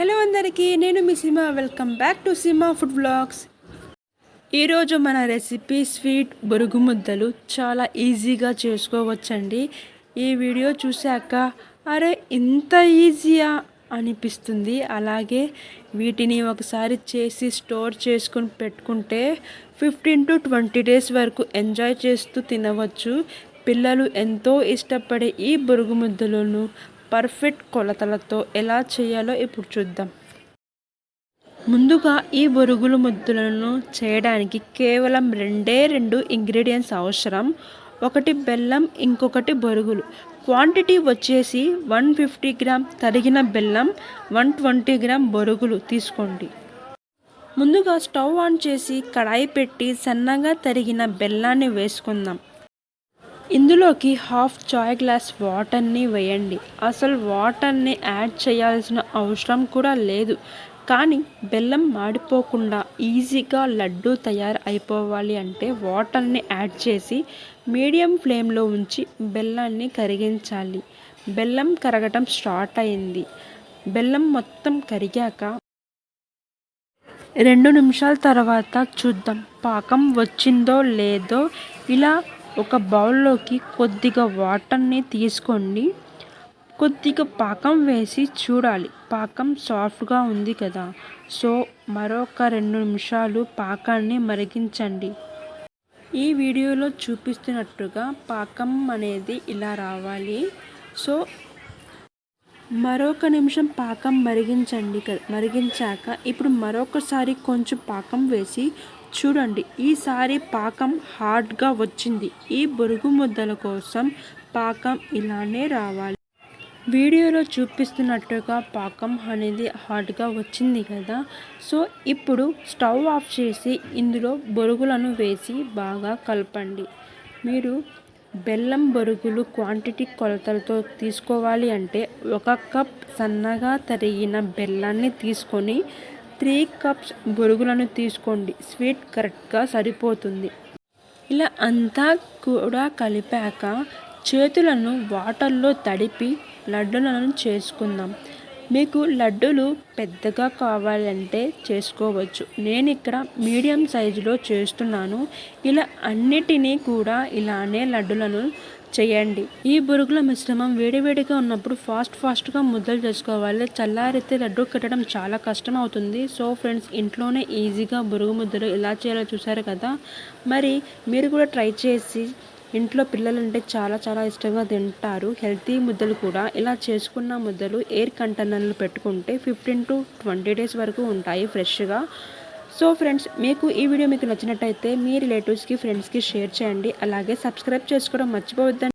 Hello అందరికీ నేను మీ cinema. Welcome back to cinema food blogs ఈరోజు మన రెసిపీ స్వీట్ బొరుగు ముద్దలు. చాలా ఈజీగా చేసుకోవచ్చండి. ఈ వీడియో చూశాక అరే ఇంత ఈజీయా అనిపిస్తుంది. అలాగే వీటిని ఒకసారి చేసి స్టోర్ చేసుకుని పెట్టుకుంటే ఫిఫ్టీన్ టు ట్వంటీ డేస్ వరకు ఎంజాయ్ చేస్తూ తినవచ్చు. పిల్లలు ఎంతో ఇష్టపడే ఈ బొరుగు ముద్దలను పర్ఫెక్ట్ కొలతలతో ఎలా చేయాలో ఇప్పుడు చూద్దాం. ముందుగా ఈ బొరుగులు ముద్దలను చేయడానికి కేవలం రెండే రెండు ఇంగ్రీడియంట్స్ అవసరం. ఒకటి బెల్లం ఇంకొకటి బొరుగులు. క్వాంటిటీ వచ్చేసి వన్ ఫిఫ్టీ గ్రామ్ తరిగిన బెల్లం వన్ ట్వంటీ గ్రామ్ బొరుగులు తీసుకోండి. ముందుగా స్టవ్ ఆన్ చేసి కడాయి పెట్టి సన్నగా తరిగిన బెల్లాన్ని వేసుకుందాం. ఇందులోకి హాఫ్ చాయ్ గ్లాస్ వాటర్ని వేయండి. అసలు వాటర్ని యాడ్ చేయాల్సిన అవసరం కూడా లేదు. కానీ బెల్లం మాడిపోకుండా ఈజీగా లడ్డు తయారు అయిపోవాలి అంటే వాటర్ని యాడ్ చేసి మీడియం ఫ్లేమ్లో ఉంచి బెల్లాన్ని కరిగించాలి. బెల్లం కరగటం స్టార్ట్ అయింది. బెల్లం మొత్తం కరిగాక రెండు నిమిషాల తర్వాత చూద్దాం. పాకం వచ్చిందో లేదో ఇలా ఒక బౌల్లోకి కొద్దిగా వాటర్ని తీసుకోండి. కొద్దిగా పాకం వేసి చూడాలి. పాకం సాఫ్ట్గా ఉంది కదా. సో మరొక రెండు నిమిషాలు పాకాన్ని మరిగించండి. ఈ వీడియోలో చూపిస్తున్నట్టుగా పాకం అనేది ఇలా రావాలి. సో మరొక నిమిషం పాకం మరిగించండి మరిగించాక ఇప్పుడు మరొకసారి కొంచెం పాకం వేసి చూడండి ఈసారి పాకం హార్డ్గా వచ్చింది. ఈ బొరుగు ముద్దల కోసం పాకం ఇలానే రావాలి. వీడియోలో చూపిస్తున్నట్టుగా పాకం అనేది హార్డ్గా వచ్చింది కదా. సో ఇప్పుడు స్టవ్ ఆఫ్ చేసి ఇందులో బొరుగులను వేసి బాగా కలపండి. మీరు బెల్లం బొరుగులు క్వాంటిటీ కొలతలతో తీసుకోవాలి అంటే ఒక కప్ సన్నగా తరిగిన బెల్లాన్ని తీసుకొని త్రీ కప్స్ బొరుగులను తీసుకోండి. స్వీట్ కరెక్ట్గా సరిపోతుంది. ఇలా అంతా కూడా కలిపాక చేతులను వాటర్లో తడిపి లడ్డులను చేసుకుందాం. మీకు లడ్డూలు పెద్దగా కావాలంటే చేసుకోవచ్చు. నేను ఇక్కడ మీడియం సైజులో చేస్తున్నాను. ఇలా అన్నిటినీ కూడా ఇలానే లడ్డులను చేయండి. ఈ బురుగుల మిశ్రమం వేడివేడిగా ఉన్నప్పుడు ఫాస్ట్ ఫాస్ట్గా ముద్దలు చేసుకోవాలి. చల్లారితే లడ్డు కట్టడం చాలా కష్టం అవుతుంది. సో ఫ్రెండ్స్ ఇంట్లోనే ఈజీగా బురుగు ముద్దలు ఎలా చేయాలో చూసారు కదా? మరి మీరు కూడా ట్రై చేసి ఇంట్లో పిల్లలు అంటే చాలా చాలా ఇష్టంగా తింటారు. హెల్తీ ముద్దలు కూడా. ఇలా చేసుకున్న ముద్దలు ఎయిర్ కంటైనర్లు పెట్టుకుంటే ఫిఫ్టీన్ టు ట్వంటీ డేస్ వరకు ఉంటాయి ఫ్రెష్గా. సో ఫ్రెండ్స్ మీకు ఈ వీడియో మీకు నచ్చినట్టయితే మీ రిలేటివ్స్కి ఫ్రెండ్స్కి షేర్ చేయండి. అలాగే సబ్స్క్రైబ్ చేసుకోవడం మర్చిపోవద్దండి.